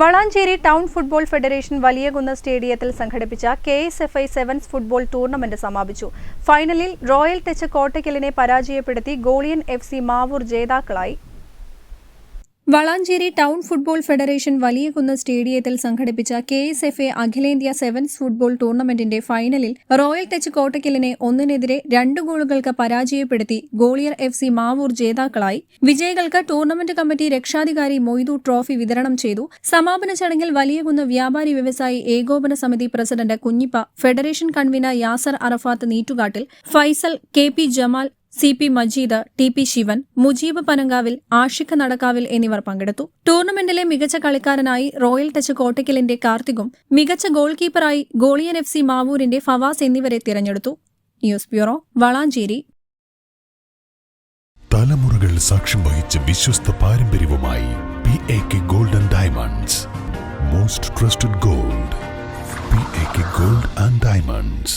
Valanchery town football federation Valiyakunnu സ്റ്റേഡിയത്തിൽ സംഘടിപ്പിച്ച K S F I sevens football tournament സമാപിച്ചു. ഫൈനലിൽ റോയൽ ടച്ച് കോട്ടയ്ക്കലിനെ പരാജയപ്പെടുത്തി ഗോളിയൻ എഫ് സി മാവൂർ ജേതാക്കളായി. Valanchery town football federation Valiyakunnu സ്റ്റേഡിയത്തിൽ സംഘടിപ്പിച്ച കെ എസ് എഫ് എ അഖിലേന്ത്യാ സെവൻസ് ഫുട്ബോൾ ടൂർണമെന്റിന്റെ ഫൈനലിൽ റോയൽ ടച്ച് കോട്ടയ്ക്കലിനെ ഒന്നിനെതിരെ രണ്ട് ഗോളുകൾക്ക് പരാജയപ്പെടുത്തി ഗോളിയർ എഫ് സി മാവൂർ ജേതാക്കളായി. വിജയികൾക്ക് ടൂർണമെന്റ് കമ്മിറ്റി രക്ഷാധികാരി മൊയ്തു ട്രോഫി വിതരണം ചെയ്തു. സമാപന ചടങ്ങിൽ വലിയകുന്ന് വ്യാപാരി വ്യവസായി ഏകോപന സമിതി president Kunhippa federation convener Yasar Arafat Neettukattil Faisal K P Jamal C P Majeed T P Shivan Mujeeb Panankavil Ashiq Nadakkavil എന്നിവർ പങ്കെടുത്തു. ടൂർണമെന്റിലെ മികച്ച കളിക്കാരനായി റോയൽ ടച്ച് കോട്ടയ്ക്കലിന്റെ കാർത്തികും മികച്ച ഗോൾ കീപ്പറായി ഗോളിയൻ എഫ് സി മാവൂരിന്റെ ഫവാസ് എന്നിവരെ തിരഞ്ഞെടുത്തു. News bureau Valanchery. തലമുറകൾ സാക്ഷ്യം വഹിച്ച വിശ്വസ്ത പാരമ്പര്യവുമായി P A K gold and diamonds most trusted gold P A K gold and diamonds